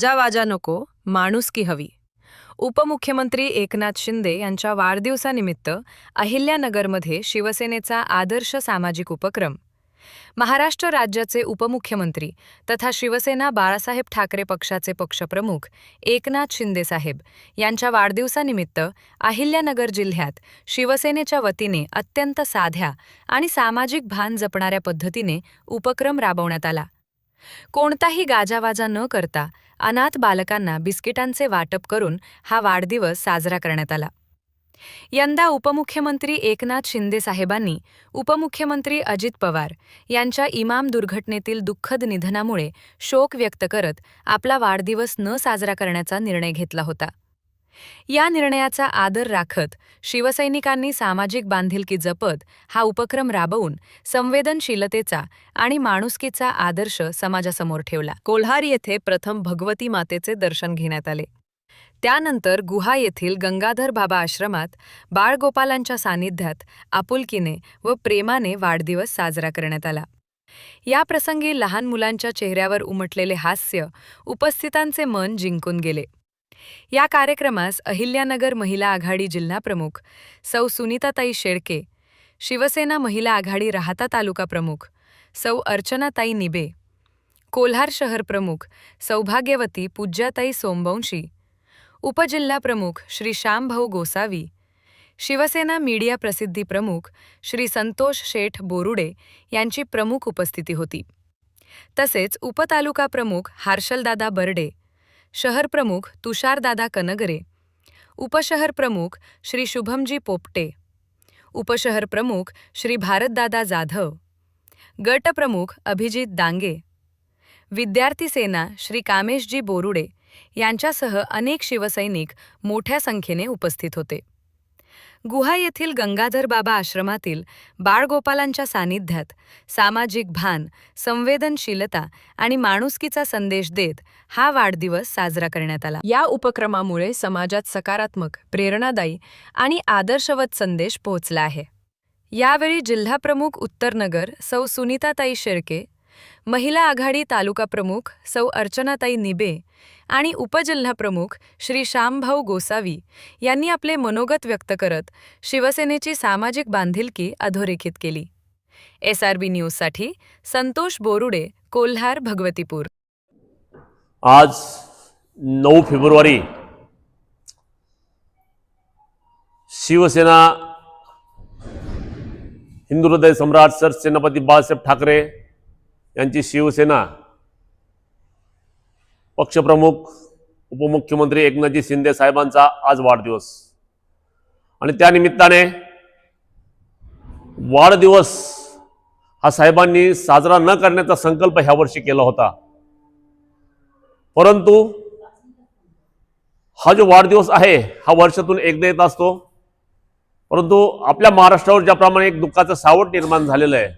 गाजावाजा नको माणुसकी हवी. उपमुख्यमंत्री एकनाथ शिंदे यांच्या वाढदिवसानिमित्त अहिल्यानगरमध्ये शिवसेनेचा आदर्श सामाजिक उपक्रम. महाराष्ट्र राज्याचे उपमुख्यमंत्री तथा शिवसेना बाळासाहेब ठाकरे पक्षाचे पक्षप्रमुख एकनाथ शिंदेसाहेब यांच्या वाढदिवसानिमित्त अहिल्यानगर जिल्ह्यात शिवसेनेच्या वतीने अत्यंत साध्या आणि सामाजिक भान जपणाऱ्या पद्धतीने उपक्रम राबवण्यात आला. कोणताही गाजावाजा न करता अनाथ बालकांना बिस्किटांचे वाटप करून हा वाढदिवस साजरा करण्यात आला. यंदा उपमुख्यमंत्री एकनाथ शिंदे साहेबांनी उपमुख्यमंत्री अजित पवार यांच्या इमाम दुर्घटनेतील दुःखद निधनामुळे शोक व्यक्त करत आपला वाढदिवस न साजरा करण्याचा निर्णय घेतला होता. या निर्णयाचा आदर राखत शिवसैनिकांनी सामाजिक बांधिलकी जपत हा उपक्रम राबवून संवेदनशीलतेचा आणि माणुसकीचा आदर्श समाजासमोर ठेवला. कोल्हार येथे प्रथम भगवती मातेचे दर्शन घेण्यात आले. त्यानंतर गुहा येथील गंगाधर बाबा आश्रमात बाळगोपालांच्या सानिध्यात आपुलकीने व प्रेमाने वाढदिवस साजरा करण्यात आला. या प्रसंगी लहान मुलांच्या चेहऱ्यावर उमटलेले हास्य उपस्थितांचे मन जिंकून गेले. या कार्यक्रमास अहिल्यानगर महिला आघाडी जिल्हाप्रमुख सौ सुनीताताई शेळके शिवसेना महिला आघाडी राहता तालुका प्रमुख सौ अर्चनाताई निबे कोल्हार शहर प्रमुख सौभाग्यवती पूज्याताई सोमवंशी उपजिल्हाप्रमुख श्री श्यामभाऊ गोसावी शिवसेना मीडिया प्रसिद्धी प्रमुख श्री संतोष शेठ बोरुडे यांची प्रमुख उपस्थिती होती. तसेच उपतालुका प्रमुख हार्शलदादा बर्डे शहर प्रमुख तुषारदादा कनगरे. उपशहर प्रमुख श्री शुभमजी पोपटे. उपशहर प्रमुख श्री भारतदादा जाधव. गट प्रमुख अभिजित दांगे. विद्यार्थी सेना श्री कामेशजी बोरुडे यांच्यासह अनेक शिवसैनिक मोठ्या संख्येने उपस्थित होते. गुहा येथील गंगाधर बाबा आश्रमातील बाळगोपालांच्या सानिध्यात सामाजिक भान संवेदनशीलता आणि माणुसकीचा संदेश देत हा वाढदिवस साजरा करण्यात आला. या उपक्रमामुळे समाजात सकारात्मक प्रेरणादायी आणि आदर्शवत संदेश पोहोचला आहे. यावेळी जिल्हाप्रमुख उत्तरनगर सौ सुनीताताई शेळके महिला आघाडी तालुका प्रमुख सौ अर्चनाताई निबे आणि उपजिल्हाप्रमुख श्री श्यामभाऊ गोसावी यांनी आपले मनोगत व्यक्त करत शिवसेनेची सामाजिक बांधिलकी अधोरेखित केली. एसआरबी न्यूजसाठी संतोष बोरुडे कोल्हार भगवतीपूर. आज नऊ फेब्रुवारी शिवसेना हिंदू हृदय सम्राट सर सेनापती बाळासाहेब ठाकरे यांची शिवसेना पक्षप्रमुख उपमुख्यमंत्री एकनाथजी शिंदे साहेबांचा आज वाढदिवस. आणि त्यानिमित्ताने वाढदिवस हा साहेबांनी साजरा न करण्याचा संकल्प ह्या वर्षी केला होता. परंतु हा जो वाढदिवस आहे हा वर्षातून एकदा येत असतो. परंतु आपल्या महाराष्ट्रावर ज्याप्रमाणे एक दुःखाचं सावट निर्माण झालेलं आहे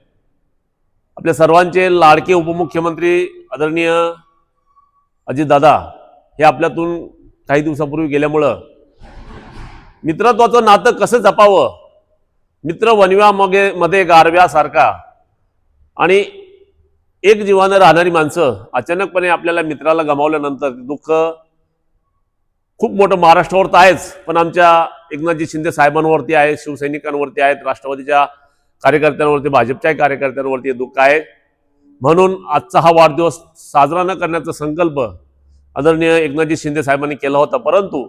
आपल्या सर्वांचे लाडके उपमुख्यमंत्री आदरणीय अजितदादा हे आपल्यातून काही दिवसापूर्वी गेल्यामुळं मित्रत्वाचं नातं कसं जपावं? मित्र वनव्या मगे मध्ये गारव्यासारखा आणि एक जीवानं राहणारी माणसं अचानकपणे आपल्याला मित्राला गमावल्यानंतर दुःख खूप मोठं महाराष्ट्रावर तर आहेच पण आमच्या एकनाथजी शिंदे साहेबांवरती आहे शिवसैनिकांवरती आहेत राष्ट्रवादीच्या कार्यकर्त्यांवरती भाजपच्याही कार्यकर्त्यांवरती दुःख आहे. म्हणून आजचा हा वाढदिवस साजरा न करण्याचा संकल्प आदरणीय एकनाथजी शिंदे साहेबांनी केला होता. परंतु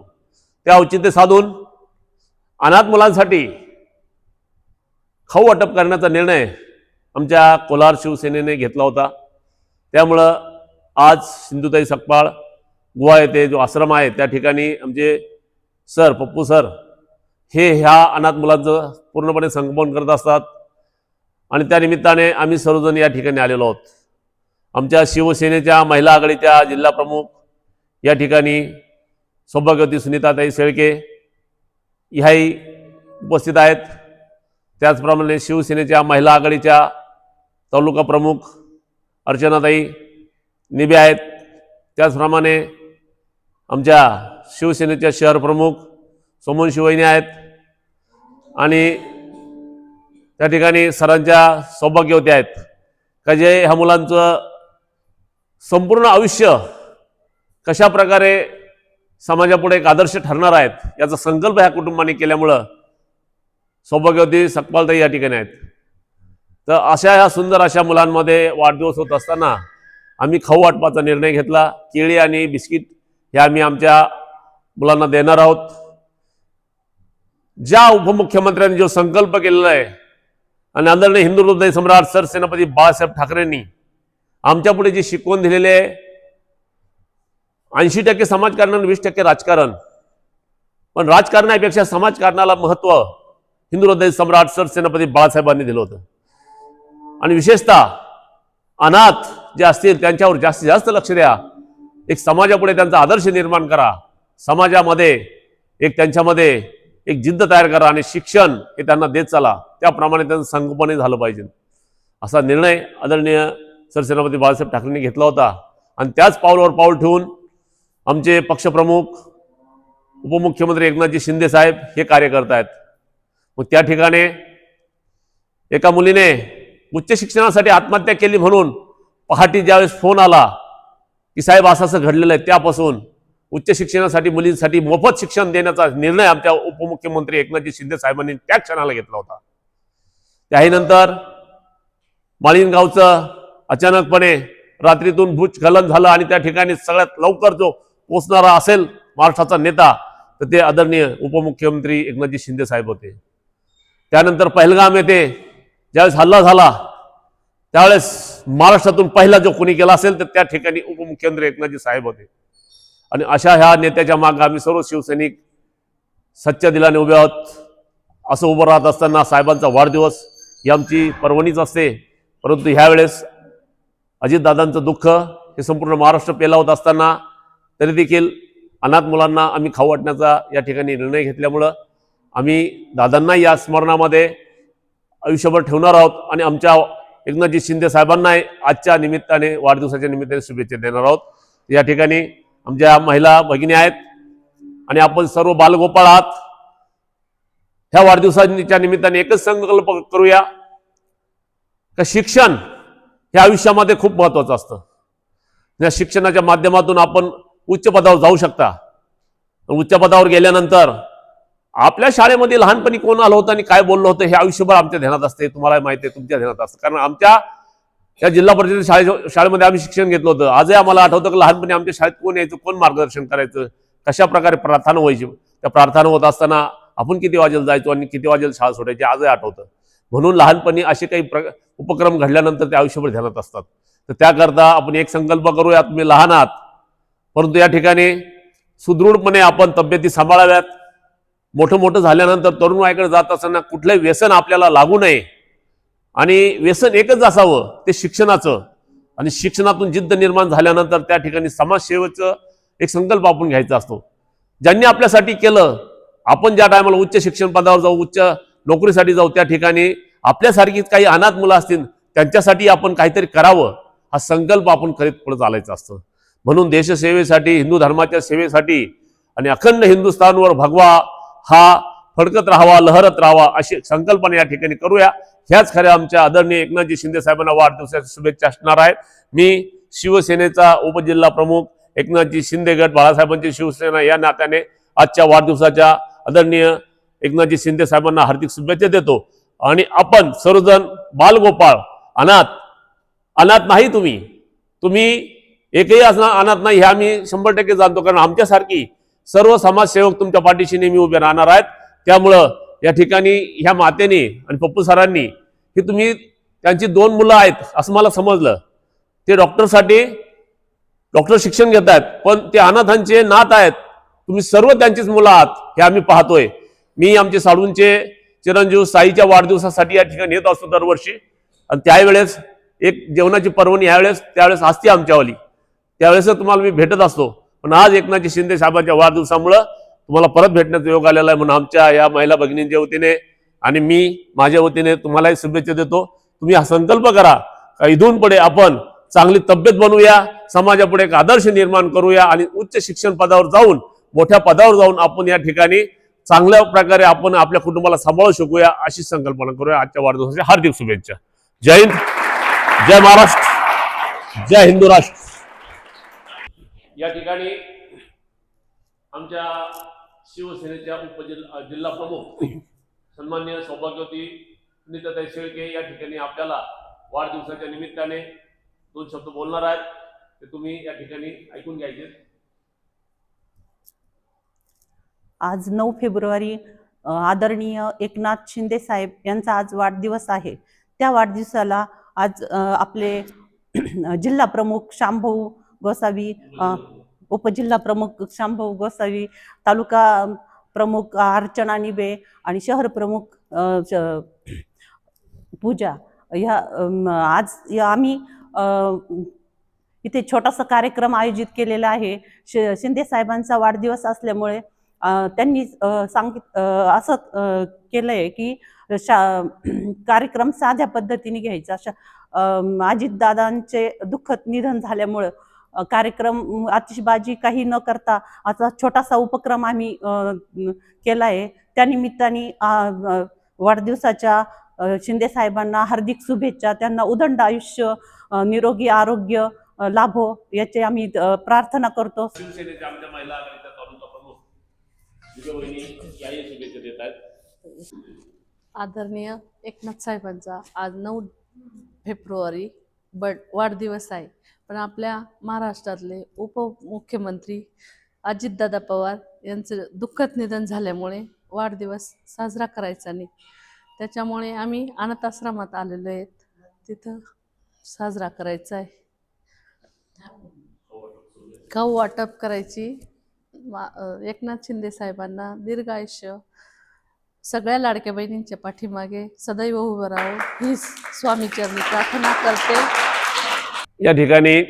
त्या औचित्य साधून अनाथ मुलांसाठी खाऊ वाटप करण्याचा निर्णय आमच्या कोलार शिवसेनेने घेतला होता. त्यामुळं आज सिंधुताई सकपाळ गोवा येथे जो आश्रम आहे त्या ठिकाणी आमचे सर पप्पू सर हे ह्या अनाथ मुलांचं पूर्णपणे संगोपन करत असतात. आणि त्यानिमित्ताने आम्ही सर्वजण या ठिकाणी आलेलो आहोत. आमच्या शिवसेनेच्या महिला आघाडीच्या जिल्हाप्रमुख या ठिकाणी सौभाग्यवती सुनीताताई शेळके ह्याही उपस्थित आहेत. त्याचप्रमाणे शिवसेनेच्या महिला आघाडीच्या तालुका प्रमुख अर्चनाताई निबे आहेत. त्याचप्रमाणे आमच्या शिवसेनेच्या शहर प्रमुख सोमन शिवैनी आहेत. आणि त्या ठिकाणी सरांच्या सौभाग्यवती आहेत. का जे ह्या मुलांचं संपूर्ण आयुष्य कशा प्रकारे समाजापुढे एक आदर्श ठरणार आहेत याचा संकल्प ह्या कुटुंबाने केल्यामुळं सौभाग्यवती सकपालताई या ठिकाणी आहेत. तर अशा ह्या सुंदर अशा मुलांमध्ये वाढदिवस होत असताना आम्ही खाऊ वाटपाचा निर्णय घेतला. केळी आणि बिस्किट हे आम्ही आमच्या मुलांना देणार आहोत. ज्या उपमुख्यमंत्र्यांनी जो संकल्प केलेला आहे आणि आदरणीय हिंदू हृदय सम्राट सरसेनापती बाळासाहेब ठाकरेंनी आमच्या पुढे जी शिकवण दिलेले आहे ऐंशी टक्के समाजकारण आणि वीस टक्के राजकारण. पण राजकारणापेक्षा समाजकारणाला महत्त्व हिंदू हृदय सम्राट सरसेनापती बाळासाहेबांनी दिलं होतं. आणि विशेषतः अनाथ जे असतील त्यांच्यावर जास्तीत जास्त लक्ष द्या. एक समाजापुढे त्यांचा आदर्श निर्माण करा. समाजामध्ये एक त्यांच्यामध्ये एक जिद्द तयार करा आणि शिक्षण हे त्यांना देत चला. त्याप्रमाणे त्यांचं संगोपनही झालं पाहिजे. असा निर्णय आदरणीय सरसेनापती बाळासाहेब ठाकरेंनी घेतला होता. आणि त्याच पावलावर पाऊल ठेवून आमचे पक्षप्रमुख उपमुख्यमंत्री एकनाथजी शिंदे साहेब हे कार्य करत आहेत. मग त्या ठिकाणी एका मुलीने उच्च शिक्षणासाठी आत्महत्या केली म्हणून पहाटे ज्यावेळेस फोन आला की साहेब असं असं घडलेलं आहे त्यापासून उच्च शिक्षणासाठी मुलींसाठी मोफत शिक्षण देण्याचा निर्णय आमच्या उपमुख्यमंत्री एकनाथजी शिंदे साहेबांनी त्या क्षणाला घेतला होता. त्याहीनंतर माळीनगावचं अचानकपणे रात्रीतून भूस्खलन झालं आणि त्या ठिकाणी सगळ्यात लवकर जो पोचणारा असेल महाराष्ट्राचा नेता तर ते आदरणीय उपमुख्यमंत्री एकनाथजी शिंदे साहेब होते. त्यानंतर पहलगाम येथे ज्यावेळेस हल्ला झाला त्यावेळेस महाराष्ट्रातून पहिला जो कोणी गेला असेल तर त्या ठिकाणी उपमुख्यमंत्री एकनाथजी साहेब होते. आणि अशा ह्या नेत्याच्या मागं आम्ही सर्व शिवसैनिक सच्च्या दिलाने उभे आहोत. असं उभं राहत असताना साहेबांचा वाढदिवस ही आमची पर्वणीच असते. परंतु ह्यावेळेस अजितदादांचं दुःख हे संपूर्ण महाराष्ट्र पेलावत असताना तरी देखील अनाथ मुलांना आम्ही खाऊ वाटण्याचा या ठिकाणी निर्णय घेतल्यामुळं आम्ही दादांना या स्मरणामध्ये आयुष्यभर ठेवणार आहोत आणि आमच्या एकनाथजी शिंदे साहेबांना आजच्या निमित्ताने वाढदिवसाच्या निमित्ताने शुभेच्छा देणार आहोत. या ठिकाणी आमच्या महिला भगिनी आहेत आणि आपण सर्व बालगोपाळ आहात. ह्या वाढदिवसाच्या निमित्ताने एकच संकल्प करूया का शिक्षण हे आयुष्यामध्ये खूप महत्वाचं असतं. या शिक्षणाच्या माध्यमातून आपण उच्च पदावर जाऊ शकता. उच्च पदावर गेल्यानंतर आपल्या शाळेमध्ये लहानपणी कोण आलं होतं आणि काय बोललं होतं हे आयुष्यभर आमच्या ध्यानात असते तुम्हाला माहिती आहे तुमच्या ध्यानात असतं. कारण आमच्या या जिल्हा परिषद शाळे शाळेमध्ये आम्ही शिक्षण घेतलं होतं. आजही आम्हाला आठवतं की लहानपणी आमच्या शाळेत कोण यायचं कोण मार्गदर्शन करायचं कशा प्रकारे प्रार्थना व्हायची. त्या प्रार्थना होत असताना आपण किती वाजेला जायचो आणि किती वाजेला शाळा सोडायची आजही आठवतं. म्हणून लहानपणी असे काही प्र उपक्रम घडल्यानंतर ते आयुष्यभर ध्यानात असतात. तर त्याकरता आपण एक संकल्प करूया तुम्ही लहान आहात परंतु या ठिकाणी सुदृढपणे आपण तब्येती सांभाळाव्यात. मोठं मोठं झाल्यानंतर तरुण वयाकडे जात असताना कुठलंही व्यसन आपल्याला लागू नये. आणि व्यसन एकच असावं ते शिक्षणाचं. आणि शिक्षणातून जिद्द निर्माण झाल्यानंतर त्या ठिकाणी समाजसेवेचं एक संकल्प आपण घ्यायचा असतो. ज्यांनी आपल्यासाठी केलं आपण ज्या टायमाला उच्च शिक्षण पदावर जाऊ उच्च नोकरीसाठी जाऊ त्या ठिकाणी आपल्यासारखीच काही अनाथ मुलं असतील त्यांच्यासाठी आपण काहीतरी करावं हा संकल्प आपण करीत पुढे चालायचा असतं. म्हणून देशसेवेसाठी हिंदू धर्माच्या सेवेसाठी आणि अखंड हिंदुस्थानवर भगवा हा फडकत राहावा लहरत राहावा अशी संकल्पना या ठिकाणी करूया. ह्याच खऱ्या आमच्या आदरणीय एकनाथजी शिंदे साहेबांना वाढदिवसाच्या शुभेच्छा असणार आहेत. मी शिवसेनेचा उपजिल्हा प्रमुख एकनाथजी शिंदे गट बाळासाहेबांची शिवसेना या नात्याने आजच्या वाढदिवसाच्या आदरणीय एकनाथजी शिंदे साहेबांना हार्दिक शुभेच्छा देतो. आणि आपण सर्वजण बालगोपाळ अनाथ अनाथ नाही तुम्ही. तुम्ही एकही असणार अनाथ नाही हे आम्ही शंभर टक्के जाणतो. कारण आमच्यासारखी सर्व समाजसेवक तुमच्या पाठीशी नेहमी उभे राहणार आहेत. त्यामुळं या ठिकाणी ह्या मातेने आणि पप्पू सरांनी की तुम्ही त्यांची दोन मुलं आहेत असं मला समजलं. ते डॉक्टरसाठी डॉक्टर शिक्षण घेत आहेत पण ते अनाथांचे नात आहेत. तुम्ही सर्व त्यांचीच मुलं आहात हे आम्ही पाहतोय. मी आमचे साडूंचे चिरंजीव साईच्या वाढदिवसासाठी या ठिकाणी येत असतो दरवर्षी. आणि त्यावेळेस एक जेवणाची पर्वणी यावेळेस त्यावेळेस असते आमच्यावाली. त्यावेळेस तुम्हाला मी भेटत असतो. पण आज एकनाथजी शिंदे साहेबांच्या वाढदिवसामुळं तुम्हाला परत भेटण्याचा योग आलेला आहे म्हणून आमच्या या महिला भगिनींच्या वतीने आणि मी माझ्या वतीने तुम्हालाही शुभेच्छा देतो. तुम्ही हा संकल्प करा का इथून पुढे आपण चांगली तब्येत बनवूया समाजापुढे एक आदर्श निर्माण करूया आणि उच्च शिक्षण पदावर जाऊन मोठ्या पदावर जाऊन आपण या ठिकाणी चांगल्या प्रकारे आपण आपल्या कुटुंबाला सांभाळू शकूया अशी संकल्पना करूया. आजच्या वाढदिवसाच्या हार्दिक शुभेच्छा. जय हिंद जय महाराष्ट्र जय हिंदू राष्ट्र. या ठिकाणी आमच्या शिवसेनेच्या उपजिल्हा जिल्हा प्रमुख सन्मान्य सौभाग्यवती सुनीताताई शेळके या ठिकाणी आपल्याला वाढदिवसाच्या निमित्ताने दोन शब्द बोलणार आहेत. ते तुम्ही या ठिकाणी ऐकून घ्यायचे. आज नऊ फेब्रुवारी आदरणीय एकनाथ शिंदे साहेब यांचा आज वाढदिवस आहे. त्या वाढदिवसाला आज आपले जिल्हा प्रमुख श्यामभाऊ गोसावी उपजिल्हा प्रमुख शांभाऊ गोसावी तालुका प्रमुख अर्चना निबे आणि शहर प्रमुख श- पूजा. ह्या आज आम्ही इथे छोटासा कार्यक्रम आयोजित केलेला आहे. शि शिंदे साहेबांचा वाढदिवस असल्यामुळे त्यांनी सांगित असं केलं केलंय की शा कार्यक्रम साध्या पद्धतीने घ्यायचा. अशा अजितदादांचे दुःखद निधन झाल्यामुळं कार्यक्रम आतिषबाजी काही न करता असा छोटासा उपक्रम आम्ही केला आहे त्यानिमित्ताने वाढदिवसाच्या शिंदे साहेबांना हार्दिक शुभेच्छा त्यांना उदंड आयुष्य निरोगी आरोग्य लाभो याची आम्ही प्रार्थना करतो. शिवसेनेच्या आमच्या महिला शुभेच्छा देत आहेत. आदरणीय एकनाथ साहेबांचा आज नऊ फेब्रुवारी बड वाढदिवस आहे. पण आपल्या महाराष्ट्रातले उपमुख्यमंत्री अजितदादा पवार यांचं दुःखद निधन झाल्यामुळे वाढदिवस साजरा करायचा नाही. त्याच्यामुळे आम्ही अनाथाश्रमात आलेलो आहेत. तिथं साजरा करायचा आहे. खाऊ वाटप करायची. मा- एकनाथ शिंदे साहेबांना दीर्घ आयुष्य. सगळ्या लाडक्या बहिणींच्या पाठीमागे सदैव उभं राहू. ही स्वामीचरणी प्रार्थना करते. या ठिकाणी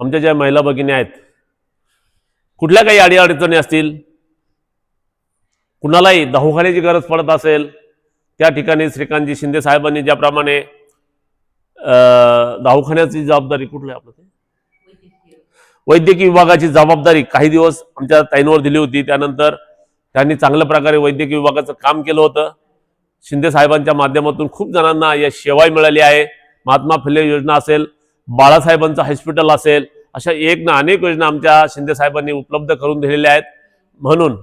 आमच्या ज्या महिला भगिनी आहेत कुठल्या काही अडीअडचणी असतील कुणालाही दवाखान्याची गरज पडत असेल त्या ठिकाणी श्रीकांतजी शिंदे साहेबांनी ज्याप्रमाणे अं, दवाखान्याची जबाबदारी कुठली आहे आपलं ते? वैद्यकीय विभागाची जबाबदारी काही दिवस आमच्या ताईंवर दिली होती. त्यानंतर त्यांनी चांगल्या प्रकारे वैद्यकीय विभागाचं काम केलं होतं. शिंदे साहेबांच्या माध्यमातून खूप जणांना या सेवा मिळाली आहे. महात्मा फुले योजना असेल बाळासाहेबांचं हॉस्पिटल असेल अशा एक ना अनेक योजना आमच्या शिंदे साहेबांनी उपलब्ध करून दिलेल्या आहेत. म्हणून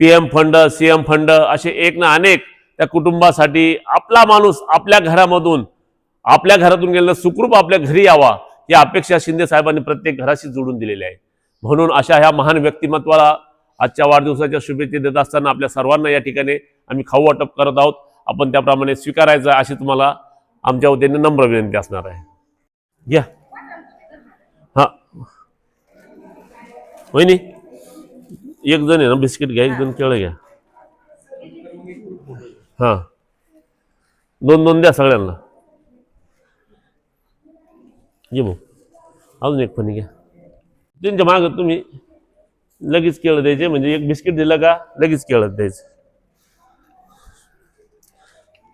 P M fund C M fund असे एक ना अनेक त्या कुटुंबासाठी आपला माणूस आपल्या घरामधून आपल्या घरातून गेलेला सुखरूप आपल्या घरी यावा या अपेक्षा शिंदे साहेबांनी प्रत्येक घराशी जोडून दिलेल्या आहे. म्हणून अशा ह्या महान व्यक्तिमत्वाला आजच्या वाढदिवसाच्या शुभेच्छा देत असताना आपल्या सर्वांना या ठिकाणी आम्ही खाऊ वाटप करत आहोत. आपण त्याप्रमाणे स्वीकारायचं अशी तुम्हाला आमच्या वतीने नम्र विनंती असणार आहे. घ्या हा. वहिनी एक जण आहे ना बिस्किट घ्या एक जण केळं घ्या. हा. दोन दोन द्या सगळ्यांना. ये भाऊ. अजून एक फणी घ्या. त्यांच्या मागं तुम्ही लगेच केळं द्यायचे म्हणजे एक बिस्किट दिलं का लगेच केळं द्यायचं.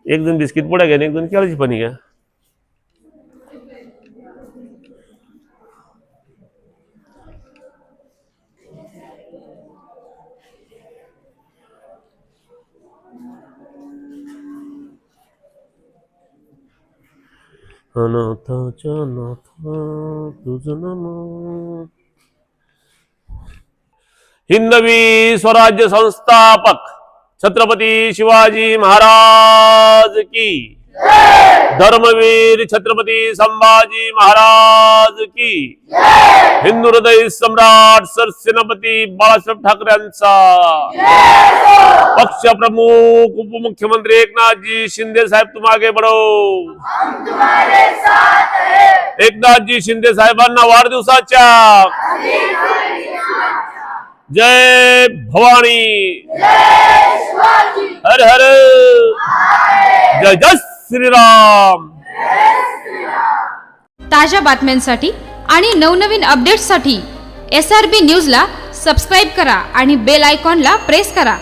एक जण बिस्किट घ्या आणि एक जण केळाची फणी घ्या अनाथाच्या नाथा तुझं हिंदवी स्वराज्य संस्थापक छत्रपती शिवाजी महाराज की. धर्मवीर छत्रपती संभाजी महाराज की. हिंदू हृदय सम्राट सरसेनापती बाळासाहेब ठाकरेंचा पक्ष प्रमुख उपमुख्यमंत्री एकनाथजी शिंदे साहेब तुम बडो एकनाथजी शिंदे साहेबांना वाढदिवसाच्या. जय भवानी. हर हर। जय जय श्रीराम। ताज्या बातम्यांसाठी आणि नवनवीन अपडेट्ससाठी एस आर बी न्यूजला सबस्क्राईब करा आणि बेल आयकॉनला प्रेस करा.